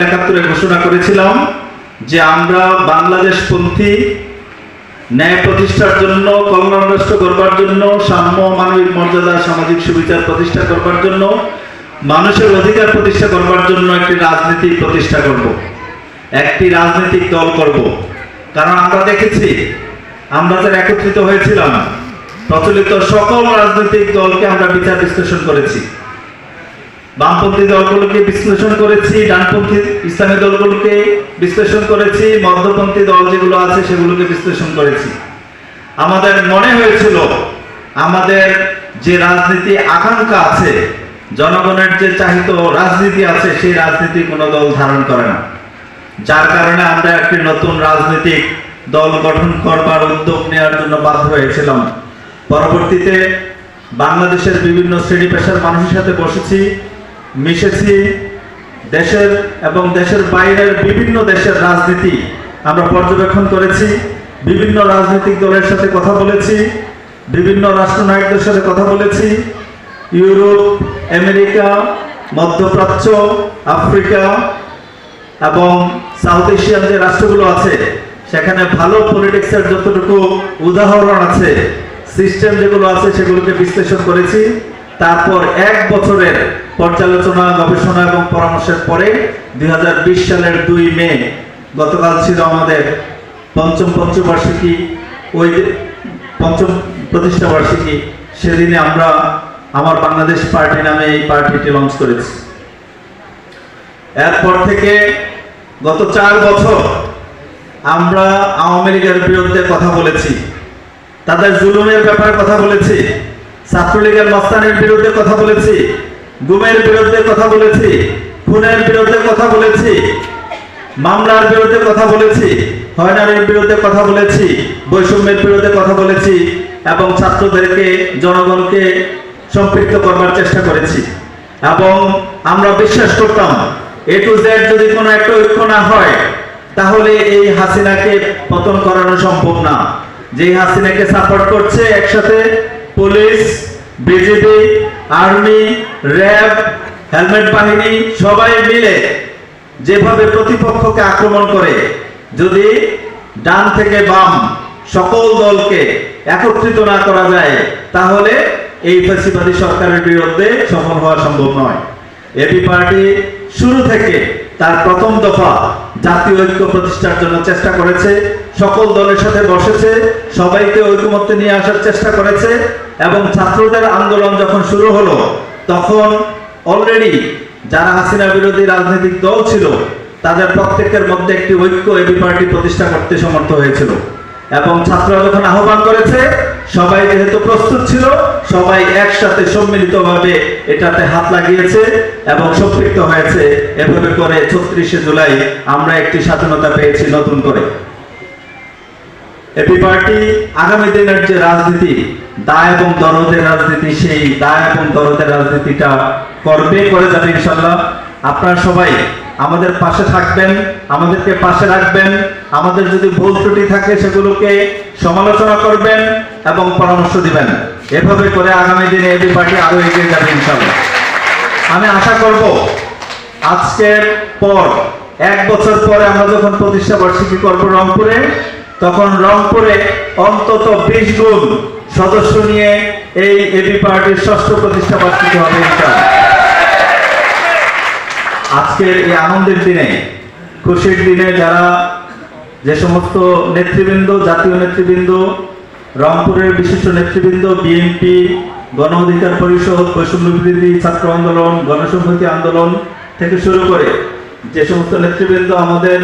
একাত্তরে ঘোষণা করেছিলাম যে আমরা বাংলাদেশপন্থী ন্যায় প্রতিষ্ঠার জন্য কল্যাণ করবার জন্য, সাম্য মানবিক মর্যাদা সামাজিক সুবিচার প্রতিষ্ঠা করবার জন্য, মানুষের অধিকার প্রতিষ্ঠা করবার জন্য একটি রাজনীতি প্রতিষ্ঠা করব। একটি রাজনৈতিক দল করব। কারণ আমরা দেখেছি, আমরা যারা একত্রিত হয়েছিলাম, প্রচলিত সকল রাজনৈতিক দলকে আমরা বিচার বিশ্লেষণ করেছি। বামপন্থী দলগুলোকে বিশ্লেষণ করেছি, ডানপন্থী ইসলামী দলগুলোকে বিশ্লেষণ করেছি, মধ্যপন্থী দল যেগুলো আছে সেগুলোকে বিশ্লেষণ করেছি। আমাদের মনে হয়েছিল, আমাদের যে রাজনীতি আকাঙ্ক্ষা আছে, জনগণের যে চাহিত রাজনীতি আছে, সেই রাজনীতি কোনো দল ধারণ করে না। যার কারণে আমরা একটি নতুন রাজনৈতিক দল গঠন করবার উদ্যোগ নেওয়ার জন্য বাধ্য হয়েছিলাম। পরবর্তীতে বাংলাদেশের বিভিন্ন শ্রেণি পেশার মানুষের সাথে বসেছি। মিশেছি, দেশের এবং দেশের বাইরের বিভিন্ন দেশের রাজনীতি আমরা পর্যবেক্ষণ করেছি, বিভিন্ন রাজনৈতিক দলের সাথে কথা বলেছি, বিভিন্ন রাষ্ট্রনায়কদের সাথে কথা বলেছি, ইউরোপ, আমেরিকা, মধ্যপ্রাচ্য, আফ্রিকা এবং সাউথ এশিয়ান যে রাষ্ট্রগুলো আছে, সেখানে ভালো পলিটিক্সের যতটুকু উদাহরণ আছে সিস্টেম যেগুলো আছে সেগুলোকে বিশ্লেষণ করেছি। তারপর এক বছরের পর্যালোচনা, গবেষণা এবং পরামর্শের পরে দুই হাজার বিশ সালের দুই মে, গতকাল ছিল আমাদের পঞ্চম পঞ্চবার্ষিকী, ওই পঞ্চম প্রতিষ্ঠা বার্ষিকী। সেদিনে আমরা আমার বাংলাদেশ পার্টি নামে এই পার্টিটি লঞ্চ করেছি। এরপর থেকে গত চার বছর আমরা আওয়ামী লীগের বিরুদ্ধে কথা বলেছি, তাদের জুলুমের ব্যাপারে কথা বলেছি ছাত্রলীগের মস্তানের বিরুদ্ধে কথা বলেছি, গুমের বিরুদ্ধে কথা বলেছি, খুনের বিরুদ্ধে কথা বলেছি, মামলার বিরুদ্ধে কথা বলেছি, হয়রানির বিরুদ্ধে কথা বলেছি, বৈষম্যের বিরুদ্ধে কথা বলেছি এবং ছাত্রদেরকে, জনগণকে সম্পৃক্ত করবার চেষ্টা করেছি। এবং আমরা বিশ্বাস করতাম এ টু জেড যদি কোনো একটা ঐক্য না হয়, তাহলে এই হাসিনাকে পতন করানো সম্ভব না। যে হাসিনাকে সাপোর্ট করছে একসাথে, police BJP army RAB helmet বাহিনী সবাই মিলে যেভাবে প্রতিপক্ষকে আক্রমণ করে, যদি ডান থেকে বাম সকল দলকে একত্রিত না করা যায়, তাহলে এই ফ্যাসিবাদী সরকারের বিরুদ্ধে সফল হওয়া সম্ভব নয়। এবি পার্টি শুরু থেকে তার প্রথম দফা জাতীয় ঐক্য প্রতিষ্ঠার জন্য চেষ্টা করেছে। সকল দলের সাথে বসেছে, সবাইকে ঐক্যমত্যে নিয়ে আসার চেষ্টা করেছে এবং ছাত্রদের আন্দোলন যখন শুরু হলো, তখন অলরেডি যারা হাসিনা বিরোধী রাজনৈতিক দল ছিল, তাদের প্রত্যেকের মধ্যে একটি ঐক্য এবি পার্টি প্রতিষ্ঠা করতে সমর্থ হয়েছিল। এবং ছাত্ররা যখন আহ্বান করেছে, সবাই যেহেতু প্রস্তুত ছিল, সবাই একসাথে সম্মিলিতভাবে এটাতে হাত লাগিয়েছে এবং সম্পৃক্ত হয়েছে। এভাবে করে ছত্রিশে জুলাই আমরা একটি স্বাধীনতা পেয়েছি নতুন করে। এবি পার্টি আগামী দিনের যে রাজনীতি দায় এবং দরদের রাজনীতি, সেই দায় এবং দরদের রাজনীতিটা করবে, করে যাবে ইনশাল্লাহ। আপনারা সবাই আমাদের পাশে থাকবেন, আমাদেরকে পাশে রাখবেন, আমাদের যদি ভুল ত্রুটি থাকে সেগুলোকে সমালোচনা করবেন এবং পরামর্শ দিবেন এভাবে করে আগামী দিনে এবি পার্টি আরও এগিয়ে যাবে ইনশাল্লাহ আমি আশা করব আজকের পর, এক বছর পরে আমরা যখন প্রতিষ্ঠা বার্ষিকী করব রংপুরে, তখন রংপুরে অন্তত বিশ গুণ সদস্য নিয়ে এই এবি পার্টির ষষ্ঠ প্রতিষ্ঠা বার্ষিকী হবে ইনশাআল্লাহ। আজকের এই আনন্দের দিনে, খুশির দিনে যারা যে সমস্ত নেতৃবৃন্দ, জাতীয় নেতৃবৃন্দ, রংপুরের বিশিষ্ট নেতৃবৃন্দ বিএনপি গণ অধিকার পরিষদ, বৈষম্য ছাত্র আন্দোলন, গণসংহতি আন্দোলন থেকে শুরু করে যে সমস্ত নেতৃবৃন্দ আমাদের